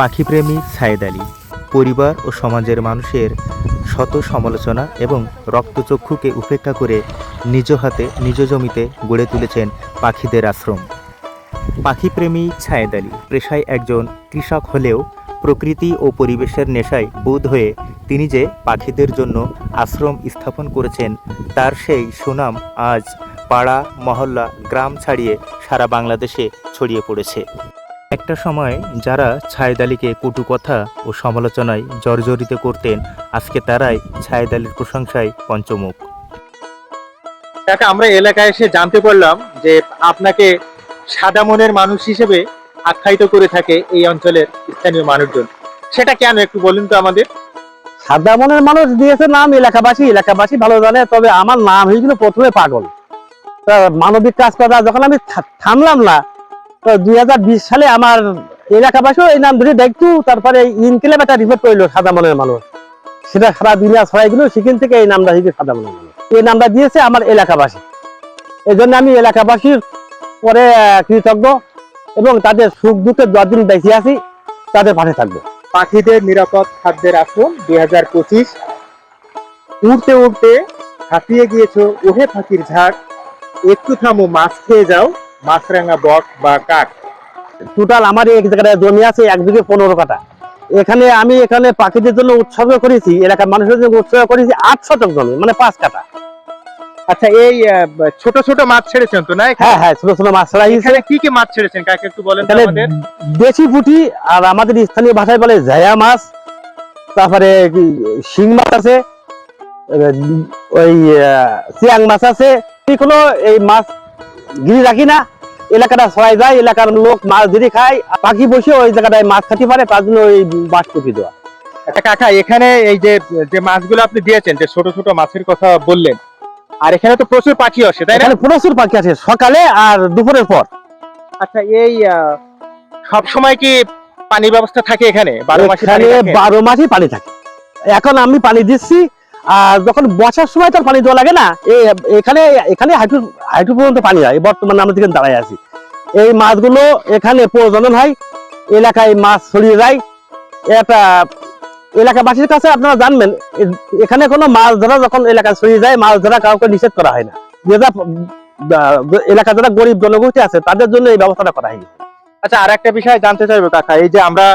পাখিপ্রেমী সায়েদ আলী, পরিবার ও সমাজের মানুষের শত সমালোচনা এবং রক্তচক্ষুকে উপেক্ষা করে নিজ হাতে, নিজ জমিতে গড়ে তুলেছেন পাখিদের আশ্রম। পাখিপ্রেমী ছায়েদ আলী পেশায় একজন কৃষক হলেও প্রকৃতি ও পরিবেশের নেশায় বোধ হয়ে তিনি যে পাখিদের জন্য আশ্রম স্থাপন করেছেন, তার সেই সুনাম আজ পাড়া, মহল্লা, গ্রাম ছাড়িয়ে সারা বাংলাদেশে ছড়িয়ে পড়েছে। একটা সময় যারা ছায়েদ আলীকে কটু কথা ও সমালোচনায় জর্জরিত করতেন আজকে তারাই ছায়েদ আলীর প্রশংসায় পঞ্চমুখ। কাকা আমরা এলাকায় এসে জানতে পারলাম যে আপনাকে সাদা মনের মানুষ হিসেবে আখ্যায়িত করে থাকে এই অঞ্চলের স্থানীয় মানুষজন। সেটা কেন একটু বলুন তো আমাদের। সাদা মনের মানুষ দিয়েছে নাম এলাকাবাসী এলাকাবাসী ভালো জানে তবে আমার নাম হয়েছিল প্রথমে পাগল। তা মানবিক কাজ করা যখন আমি থামলাম না তো দুই হাজার বিশ সালে আমার এলাকাবাসীও এই নাম ধরে দেখতো, তারপরে ইনকিলাব একটা রিপোর্ট করল সাদা মনের মানুষ। সেটা সারা দুনিয়া ছড়াই সেখান থেকে এই নামটা হয়েছে মানুষ। এই নামটা দিয়েছে আমার এলাকাবাসী। এই জন্য আমি এলাকাবাসীর পরে কৃতজ্ঞ এবং তাদের সুখ দুঃখের যতদিন বেঁচে আছি, তাদের পাশে থাকব। পাখিদের নিরাপদ খাদ্যের আশ্রম দুই হাজার পঁচিশ। উড়তে উড়তে হাঁপিয়ে গিয়েছো, ওহে পাখির ঝাঁক, একটু থামো, মাছ খেয়ে যাও। মাছরাঙা বক বা কাক। টোটাল আমার এক জায়গায় জমি আছে এক বিঘে পনেরো কাটা এখানে আমি এখানে পাখিদের জন্য উৎসর্গ করেছি এলাকার মানুষের জন্য উৎসর্গ করেছি আট শতক জমি মানে পাঁচ কাটা আচ্ছা এই ছোট ছোট মাছ ছেড়েছেন তো না হ্যাঁ হ্যাঁ ছোট ছোট মাছ ছাড়া এখানে কি কি মাছ ছেড়েছেন? কাকে একটু বলেন আমাদের। দেশি পুঁটি আর আমাদের স্থানীয় ভাষায় বলে ঝায়া মাছ তারপরে শিং মাছ আছে ওই চিয়াং মাছ আছে। কোনো এই মাছ গিরি রাখি না এলাকাটা ছড়াই যায় এলাকার লোক মাছ ধরে খায় পাখি বসে ওই জায়গাটায় মাছ খাতে পারে তার জন্য ওই বাস পুঁটি দেওয়া। আচ্ছা কাকা এখানে এই যে যে মাছগুলো আপনি দিয়েছেন যে ছোট ছোট মাছের কথা বললেন আর এখানে তো প্রচুর পাখি আসে তাই না? প্রচুর পাখি আছে সকালে আর দুপুরের পর। আচ্ছা এই সব সময় কি পানির ব্যবস্থা থাকে এখানে? বারো মাসে? বারো মাসই পানি থাকে। এখন আমি পানি দিচ্ছি আর যখন বর্ষার সময় তার পানি দেওয়া লাগে না এখানে এখানে হাইটু হাইটু পর্যন্ত পানি হয় বর্তমানে আমরা যেখানে দাঁড়ায় আছি। এই মাছগুলো এখানে প্রজনন হয় এলাকায় মাছ ছড়িয়ে যায়। এটা এলাকাবাসীর কাছে আপনারা জানবেন এখানে কোনো মাছ ধরা যখন এলাকায় ছড়িয়ে যায় মাছ ধরা কাউকে নিষেধ করা হয় না। যেটা এলাকা যারা গরিব জনগোষ্ঠী আছে তাদের জন্য এই ব্যবস্থাটা করা হয়। আচ্ছা আর একটা বিষয় জানতে চাইব কাকা এই যে আমরা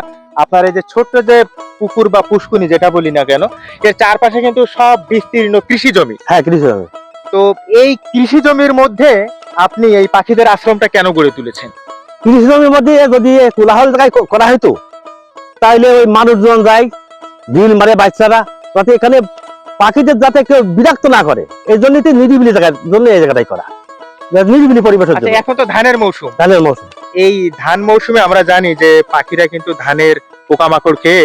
আপনার এই যে ছোট্ট যে পুকুর বা পুষ্কুনি যেটা বলি না কেন এর চারপাশে কিন্তু সব বিস্তীর্ণ কৃষি জমি। হ্যাঁ কৃষি তো এই কৃষি জমির মধ্যে আপনি এই পাখিদের আশ্রমটা কেন গড়ে তুলেছেন? কৃষি জমির মধ্যে যদি কোলাহল জায়গায় করা হতো তাহলে ওই মানুষজন যায় বিল মারে বাচ্চারা যাতে এখানে পাখিদের যাতে কেউ বিরক্ত না করে। এই জন্যই তো নিরিবিলি জায়গার জন্য এই জায়গাটাই করা। নিরিবিলি পরিবেশের আচ্ছা এখন তো ধানের মৌসুম। ধানের মৌসুম। এই ধান মৌসুমে আমরা জানি যে পাখিরা কিন্তু ধানের পোকামাকড় খেয়ে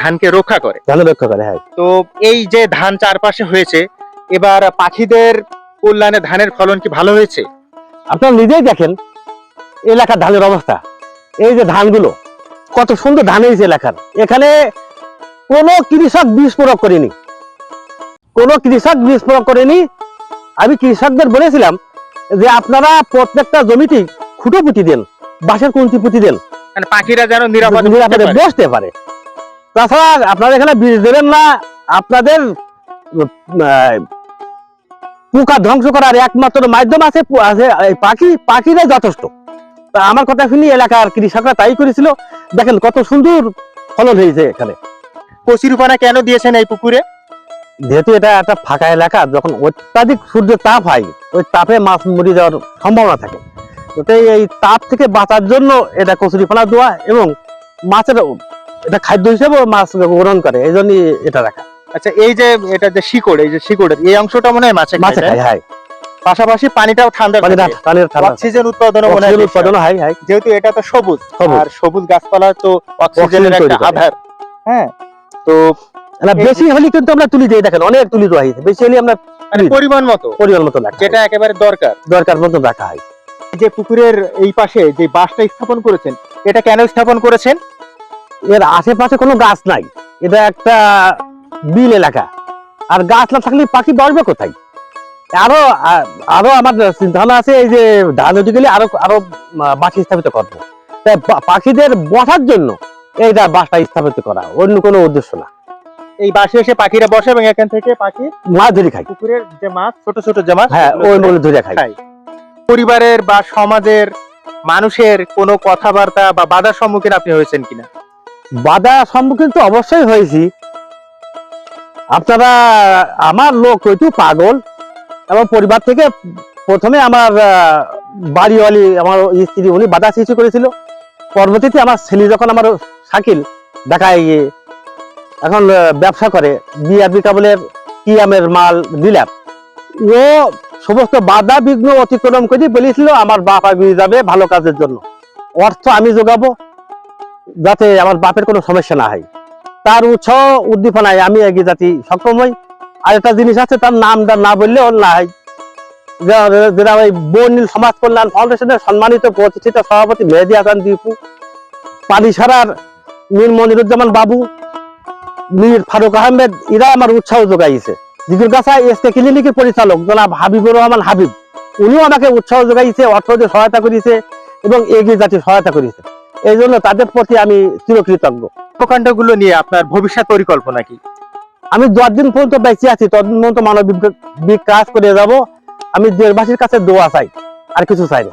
ধানকে রক্ষা করে। ধানের রক্ষা করে হ্যাঁ। তো এই যে ধান চারপাশে হয়েছে এবার পাখিদের কল্যাণে ধানের ফলন কি ভালো হয়েছে? আপনারা নিজেই দেখেন এলাকার ধানের অবস্থা। এই যে ধানগুলো কত সুন্দর ধান হয়েছে এলাকার। এখানে কোনো কৃষক বীজ প্রয়োগ করেনি। কোনো কৃষক বীজ প্রয়োগ করেনি। আমি কৃষকদের বলেছিলাম যে আপনারা প্রত্যেকটা জমিটি খুঁটো পুঁতি দেন বাঁশের কুঞ্চি পুঁতি দেন। মানে পাখিরা যেন নিরাপদে নিরাপদে বসতে পারে। তাছাড়া আপনারা এখানে বীজ দেবেন না আপনাদের পোকা ধ্বংস করার একমাত্র মাধ্যম আছে পাখি পাখিরাই যথেষ্ট। আমার কথা শুনি এলাকার কৃষকরা তাই করেছিল। দেখেন কত সুন্দর ফলন হয়েছে এখানে। কচুরিপানা কেন দিয়েছেন এই পুকুরে? যেহেতু এটা একটা ফাঁকা এলাকা যখন অত্যাধিক সূর্যের তাপ হয় ওই তাপে মাছ মরে যাওয়ার সম্ভাবনা থাকে। এই তাপ থেকে বাঁচার জন্য এটা কচুরিপানা দেওয়া এবং মাছের এটা খাদ্য হিসেবে মাছ গ্রহণ করে এই জন্যই এটা রাখা। আচ্ছা এই যে এটা যে শিকড় এই যে শিকড়ের এই অংশটা মনে হয় মাছে মাছে খায় হয় পাশাপাশি পানিটাও ঠান্ডা অক্সিজেন মনে হয় যেহেতু এটা তো সবুজ সবুজ। আর সবুজ গাছপালা তো অক্সিজেনের একটা আধার। হ্যাঁ তো না, বেশি হলে কিন্তু আমরা তুলি দিই দেখেন অনেক তুলি দেওয়া হয়েছে বেশি হলে আমরা পরিমাণ মতো। পরিমাণ মতো রাখা যেটা একেবারে দরকার। দরকার মতো রাখা হয়। যে পুকুরের এই পাশে যে বাসটা স্থাপন করেছেন এটা কেন স্থাপন করেছেন? এর আশেপাশে কোনো গাছ নাই। এটা একটা বিল এলাকা। আর গাছ না থাকলে পাখি বসবে কোথায়? আরও আরও আমার চিন্তাভাবনা আছে এই যে ধান উঠে গেলে আরও আরও বাসি স্থাপিত করব। তাই পাখিদের বসার জন্য এইটা বাসটা স্থাপিত করা অন্য কোনো উদ্দেশ্য না। এই বাসে এসে পাখিরা বসে এবং এখান থেকে পাখি মাছ ধরে খাই পুকুরের যে মাছ ছোট ছোট যে মাছ হ্যাঁ সেগুলো ওই ধরে ধরে খায়। পরিবারের বা সমাজের মানুষের কোনো কথাবার্তা বা বাধার সম্মুখীন আপনি হয়েছেন কিনা? বাধা সম্মুখীন তো অবশ্যই হয়েছি আপনারা, আমার লোক হয়তো পাগল, এবং পরিবার থেকে প্রথমে আমার বাড়িওয়ালি, আমার স্ত্রী উনি বাধা সৃষ্টি করেছিল। পরবর্তীতে আমার ছেলে যখন আমার শাকিল ঢাকায় গিয়ে, এখন ব্যবসা করে বিআরবি কাবলের কিয়ামের মাল দিলাম ও সমস্ত বাধা বিঘ্ন অতিক্রম করে বলেছিল আমার বাপ এগিয়ে যাবে ভালো কাজের জন্য। অর্থ আমি যোগাবো, যাতে আমার বাপের কোনো সমস্যা না হয়। তার উৎসাহ উদ্দীপনায় আমি এগিয়ে যাতে সক্ষম হই আর একটা জিনিস আছে, তার নামটা না বললে ওর না হয় যেটা ওই বর্ণিল সমাজ কল্যাণ ফাউন্ডেশনের সম্মানিত প্রতিষ্ঠিত সভাপতি মেহেদি হাসান দীপু পালিসারার মীর মনিরুজ্জামান বাবু, মীর ফারুক আহমেদ, এরা আমার উৎসাহ যোগাইছে। জিগুরগাছা এসকে ক্লিনিকের পরিচালক জনাব হাবিবুর রহমান হাবিব, উনিও আমাকে উৎসাহ যোগাইছে, অর্থ সহায়তা করেছে এবং এগিয়ে যাতে সহায়তা করেছে। এই জন্য তাদের প্রতি আমি চিরকৃতজ্ঞ। কর্মকাণ্ডগুলো নিয়ে আপনার ভবিষ্যৎ পরিকল্পনা কি? আমি যতদিন পর্যন্ত বেঁচে আছি ততদিন পর্যন্ত মানবিক বিকাশ করে যাব। আমি দেশবাসীর কাছে দোয়া চাই আর কিছু চাই না।